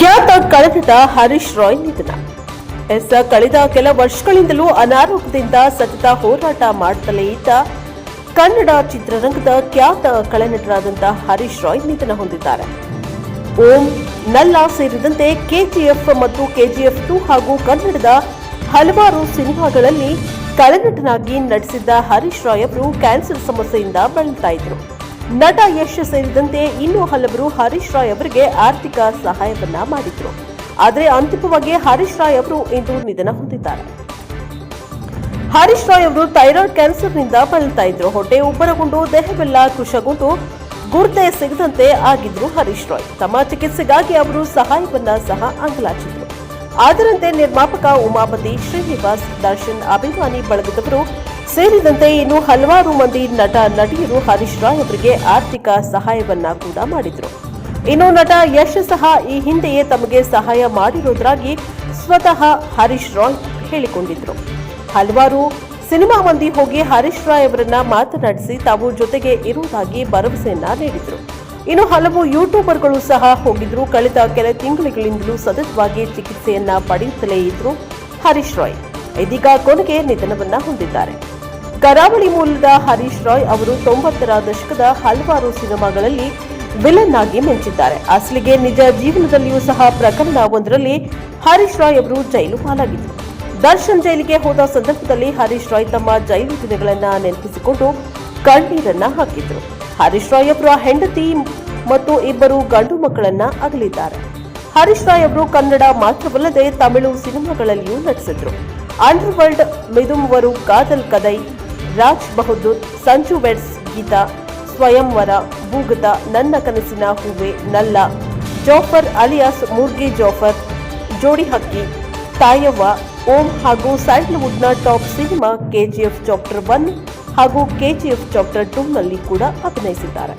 ಖ್ಯಾತ ಕಳೆದಿದ್ದ ಹರೀಶ್ ರಾಯ್ ನಿಧನ. ಎಸ್, ಕಳೆದ ಕೆಲ ವರ್ಷಗಳಿಂದಲೂ ಅನಾರೋಗ್ಯದಿಂದ ಸತತ ಹೋರಾಟ ಮಾಡುತ್ತಲೇ ಇದ್ದ ಕನ್ನಡ ಚಿತ್ರರಂಗದ ಖ್ಯಾತ ಕಳೆನಟರಾದಂಥ ಹರೀಶ್ ರಾಯ್ ನಿಧನ ಹೊಂದಿದ್ದಾರೆ. ಓಂ ನಲ್ಲ ಸೇರಿದಂತೆ ಕೆಜಿಎಫ್ ಮತ್ತು ಕೆಜಿಎಫ್ ಟು ಹಾಗೂ ಕನ್ನಡದ ಹಲವಾರು ಸಿನಿಮಾಗಳಲ್ಲಿ ಕಳೆನಟನಾಗಿ ನಟಿಸಿದ್ದ ಹರೀಶ್ ರಾಯ್ ಅವರು ಕ್ಯಾನ್ಸರ್ ಸಮಸ್ಯೆಯಿಂದ ಬಳಲ್ತಾ ಇದ್ರು ನಟ ಯಶ್ ಸೇರಿದಂತೆ ಇನ್ನೂ ಹಲವರು ಹರೀಶ್ ರಾಯ್ ಅವರಿಗೆ ಆರ್ಥಿಕ ಸಹಾಯವನ್ನ ಮಾಡಿದ್ರು. ಆದರೆ ಅಂತಿಮವಾಗಿ ಹರೀಶ್ ರಾಯ್ ಅವರು ಇಂದು ನಿಧನ ಹೊಂದಿದ್ದಾರೆ. ಹರೀಶ್ ರಾಯ್ ಅವರು ಥೈರಾಯ್ಡ್ ಕ್ಯಾನ್ಸರ್ನಿಂದ ಬಳಲ್ತಾ ಇದ್ರು. ಹೊಟ್ಟೆ ಉಬ್ಬರಗೊಂಡು, ದೇಹವೆಲ್ಲ ಕೃಷಗೊಂಡು ಗುರ್ತೆ ಸಿಗದಂತೆ ಆಗಿದ್ರು ಹರೀಶ್ ರಾಯ್. ತಮ್ಮ ಚಿಕಿತ್ಸೆಗಾಗಿ ಅವರು ಸಹಾಯವನ್ನ ಸಹ ಅಂಗಲಾಚಿದ್ರು. ಅದರಂತೆ ನಿರ್ಮಾಪಕ ಉಮಾಪತಿ ಶ್ರೀನಿವಾಸ್, ದರ್ಶನ್, ಅಭಿಮಾನಿ ಬಳಗದವರು ಸೇರಿದಂತೆ ಇನ್ನು ಹಲವಾರು ಮಂದಿ ನಟ ನಟಿಯರು ಹರೀಶ್ ರಾಯ್ ಅವರಿಗೆ ಆರ್ಥಿಕ ಸಹಾಯವನ್ನ ಕೂಡ ಮಾಡಿದ್ರು. ಇನ್ನು ನಟ ಯಶ್ ಸಹ ಈ ಹಿಂದೆಯೇ ತಮಗೆ ಸಹಾಯ ಮಾಡಿರೋದ್ರಾಗಿ ಸ್ವತಃ ಹರೀಶ್ ರಾಯ್ ಹೇಳಿಕೊಂಡಿದ್ರು. ಹಲವಾರು ಸಿನಿಮಾ ಮಂದಿ ಹೋಗಿ ಹರೀಶ್ ರಾಯ್ ಅವರನ್ನ ಮಾತನಾಡಿಸಿ ತಾವು ಜೊತೆಗೆ ಇರುವುದಾಗಿ ಭರವಸೆಯನ್ನ ನೀಡಿದ್ರು. ಇನ್ನು ಹಲವು ಯೂಟ್ಯೂಬರ್ಗಳು ಸಹ ಹೋಗಿದ್ರು. ಕಳೆದ ಕೆಲ ತಿಂಗಳುಗಳಿಂದಲೂ ಸತತವಾಗಿ ಚಿಕಿತ್ಸೆಯನ್ನ ಪಡೆಯುತ್ತಲೇ ಇದ್ರು ಹರೀಶ್ ರಾಯ್. ಇದೀಗ ಕೊನೆಗೆ ನಿಧನವನ್ನ ಹೊಂದಿದ್ದಾರೆ. ಕರಾವಳಿ ಮೂಲದ ಹರೀಶ್ ರಾಯ್ ಅವರು ತೊಂಬತ್ತರ ದಶಕದ ಹಲವಾರು ಸಿನಿಮಾಗಳಲ್ಲಿ ವಿಲನ್ ಆಗಿ ಮಿಂಚಿದ್ದಾರೆ. ಅಸಲಿಗೆ ನಿಜ ಜೀವನದಲ್ಲಿಯೂ ಸಹ ಪ್ರಕರಣ ಒಂದರಲ್ಲಿ ಹರೀಶ್ ರಾಯ್ ಅವರು ಜೈಲು ಪಾಲಾಗಿದ್ದರು ದರ್ಶನ್ ಜೈಲಿಗೆ ಹೋದ ಸಂದರ್ಭದಲ್ಲಿ ಹರೀಶ್ ರಾಯ್ ತಮ್ಮ ಜೈಲು ದಿನಗಳನ್ನ ನೆನಪಿಸಿಕೊಂಡು ಕಣ್ಣೀರನ್ನ ಹಾಕಿದ್ರು. ಹರೀಶ್ ರಾಯ್ ಅವರ ಹೆಂಡತಿ ಮತ್ತು ಇಬ್ಬರು ಗಂಡು ಮಕ್ಕಳನ್ನ ಅಗಲಿದ್ದಾರೆ. ಹರೀಶ್ ರಾಯ್ ಅವರು ಕನ್ನಡ ಮಾತ್ರವಲ್ಲದೆ ತಮಿಳು ಸಿನಿಮಾಗಳಲ್ಲಿಯೂ ನಟಿಸಿದ್ರು. ಅಂಡರ್ ವರ್ಲ್ಡ್ ಮಿದುಮುವರು ಕಾದಲ್ ಕದೈ ರಾಜ್ ಬಹದ್ದೂರ್ ಸಂಜು ವೆಡ್ಸ್ ಗೀತಾ, ಸ್ವಯಂವರ, ಭೂಗತ, ನನ್ನ ಕನಸಿನ ಹೂವೆ ನಲ್ಲ. ಜೋಫರ್ ಅಲಿಯಾಸ್ ಮುರ್ಗಿ ಜೋಫರ್, ಜೋಡಿ ಹಕ್ಕಿ, ತಾಯವ್ವ, ಓಂ ಹಾಗೂ ಸ್ಯಾಂಡಲ್ವುಡ್ನ top cinema KGF chapter one ಹಾಗೂ ಕೆಜಿಎಫ್ ಚಾಪ್ಟರ್ ಟೂನಲ್ಲಿ ಕೂಡ ಅಭಿನಯಿಸಿದ್ದಾರೆ.